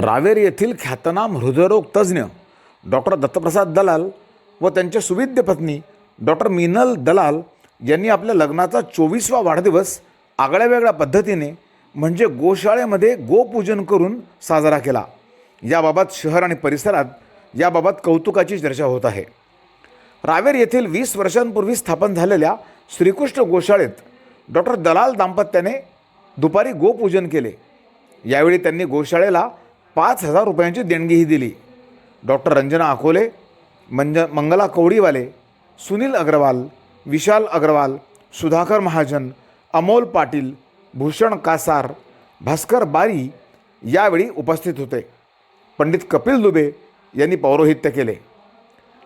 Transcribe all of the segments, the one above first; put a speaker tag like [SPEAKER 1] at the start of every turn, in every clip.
[SPEAKER 1] रावेर येथील ख्यातनाम हृदयरोग तज्ज्ञ डॉक्टर दत्तप्रसाद दलाल व त्यांच्या सुविद्य पत्नी डॉक्टर मिनल दलाल यांनी आपल्या लग्नाचा चोवीसवा वाढदिवस आगळ्या वेगळ्या पद्धतीने म्हणजे गोशाळेमध्ये गोपूजन करून साजरा केला. याबाबत शहर आणि परिसरात याबाबत कौतुकाची चर्चा होत आहे. रावेर येथील वीस वर्षांपूर्वी स्थापन झालेल्या श्रीकृष्ण गोशाळेत डॉक्टर दलाल दाम्पत्याने दुपारी गोपूजन केले. यावेळी त्यांनी गोशाळेला पाच हजार रुपयांची देणगीही दिली. डॉक्टर रंजना अकोले मंज मंगला कवडीवाले सुनील अग्रवाल विशाल अग्रवाल सुधाकर महाजन अमोल पाटील भूषण कासार भास्कर बारी यावेळी उपस्थित होते. पंडित कपिल दुबे यांनी पौरोहित्य केले.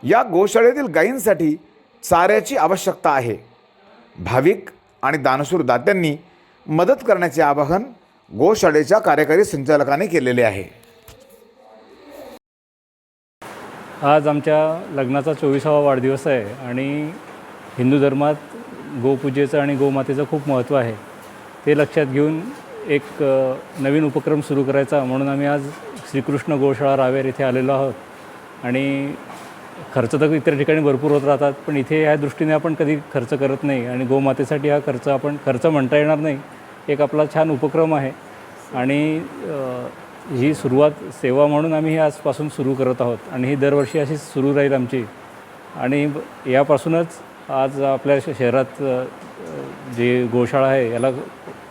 [SPEAKER 1] या गोशाळेतील गायींसाठी चाऱ्याची आवश्यकता आहे. भाविक आणि दानशूर दात्यांनी मदत करण्याचे आवाहन गोशाळेच्या कार्यकारी संचालकाने केलेले आहे.
[SPEAKER 2] आज आमच्या लग्नाचा चोवीसावा वाढदिवस आहे आणि हिंदू धर्मात गोपूजेचं आणि गोमातेचं खूप महत्त्व आहे. ते लक्षात घेऊन एक नवीन उपक्रम सुरू करायचा म्हणून आम्ही आज श्रीकृष्ण गोशाळा रावेर इथे आलेलो आहोत. आणि खर्च तर इतर ठिकाणी भरपूर होत राहतात पण इथे ह्या दृष्टीने आपण कधी खर्च करत नाही आणि गोमातेसाठी हा खर्च आपण खर्च म्हणता येणार नाही. एक आपला छान उपक्रम आहे. आणि ही सुरुवात सेवा म्हणून आम्ही ही आजपासून सुरू करत आहोत. आणि ही दरवर्षी अशी सुरू राहील आमची. आणि यापासूनच आज आपल्या श- शहरात जे गोशाळा आहे याला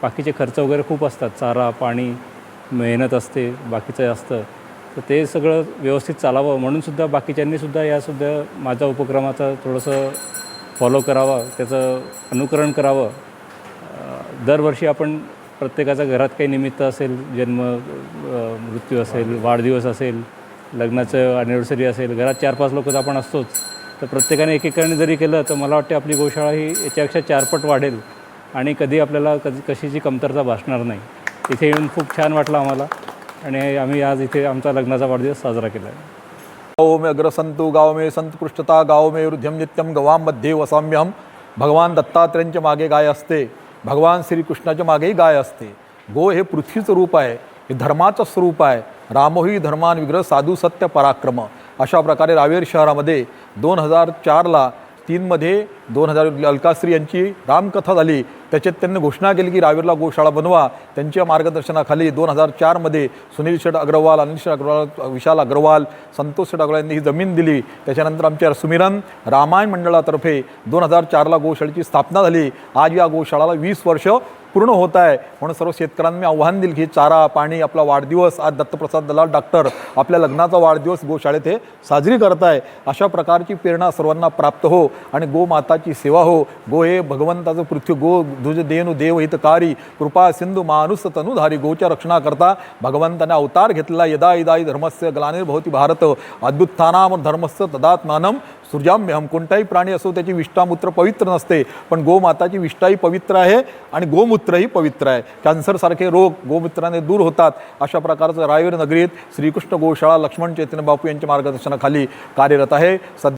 [SPEAKER 2] बाकीचे खर्च वगैरे खूप असतात. चारा पाणी मेहनत असते बाकीचं असतं तर ते सगळं व्यवस्थित चालावं. म्हणूनसुद्धा बाकीच्यांनीसुद्धा यासुद्धा माझ्या उपक्रमाचा थोडंसं फॉलो करावं. त्याचं अनुकरण करावं. दरवर्षी आपण प्रत्येकाच्या घरात काही निमित्त असेल जन्म मृत्यू असेल वाढदिवस असेल लग्नाचं ॲनिव्हर्सरी असेल घरात चार पाच लोक आपण असतोच. तर प्रत्येकाने एकेकाने जरी केलं तर मला वाटते आपली गोशाळा ही याच्यापेक्षा चारपट वाढेल आणि कधी आपल्याला कधी कशीची कमतरता भासणार नाही. इथे येऊन खूप छान वाटलं आम्हाला आणि आम्ही आज इथे आमचा लग्नाचा वाढदिवस साजरा केला आहे.
[SPEAKER 3] गाँव में अग्रसंतु गाव में संत पृष्ठता मे में वृद्ध्यम नित्यम गवामध्ये वसाम्यहम भगवान दत्तात्र्यांच्या मागे गाय असते. भगवान श्रीकृष्णाच्या मागेही गाय असते. गो हे पृथ्वीचं रूप आहे. हे धर्माचं स्वरूप आहे. रामोही धर्मान विग्रह साधू सत्य पराक्रम. अशा प्रकारे रावेर शहरामध्ये दोन हजार चारला तीनमध्ये दोन हजार अलकाश्री यांची रामकथा झाली. त्याच्यात त्यांनी घोषणा केली की रावेरला गोशाळा बनवा. त्यांच्या मार्गदर्शनाखाली दोन हजार चारमध्ये सुनील शेठ अग्रवाल अनिल शेठ अग्रवाल विशाल अग्रवाल संतोष शेठ अग्रवाल यांनी ही जमीन दिली. त्याच्यानंतर आमच्या सुमिरन रामायण मंडळातर्फे दोन हजार चारला गोशाळेची स्थापना झाली. आज या गोशाळाला वीस वर्ष पूर्ण होत आहे. म्हणून सर्व शेतकऱ्यांना मी आव्हान दिलं की चारा पाणी आपला वाढदिवस आज दत्तप्रसाद दलाल डॉक्टर आपल्या लग्नाचा वाढदिवस गोशाळेत हे साजरी करत आहे. अशा प्रकारची प्रेरणा सर्वांना प्राप्त हो आणि गोमाताची सेवा हो. गो हे भगवंताचं पृथ्वी गो दुज देनु देव हितकारी कृपा सिंधू मानुस तनुधारी गोच्या रक्षणाकरता भगवंताने अवतार घेतलेला यदा इदाई धर्मस्य ग्लानिर्भवती भारत अद्भुत्थानाम धर्मस्य तदात्मानम सूर्याम्यहम कोणताही प्राणी असो त्याची विष्ठामूत्र पवित्र नसते पण गोमाताची विष्ठाही पवित्र आहे आणि गोमूत्रही पवित्र आहे. कॅन्सरसारखे रोग गोमूत्राने दूर होतात. अशा प्रकारचं रायवीर नगरीत श्रीकृष्ण गोशाळा लक्ष्मण चैतन्य बापू यांच्या मार्गदर्शनाखाली कार्यरत आहे. सध्या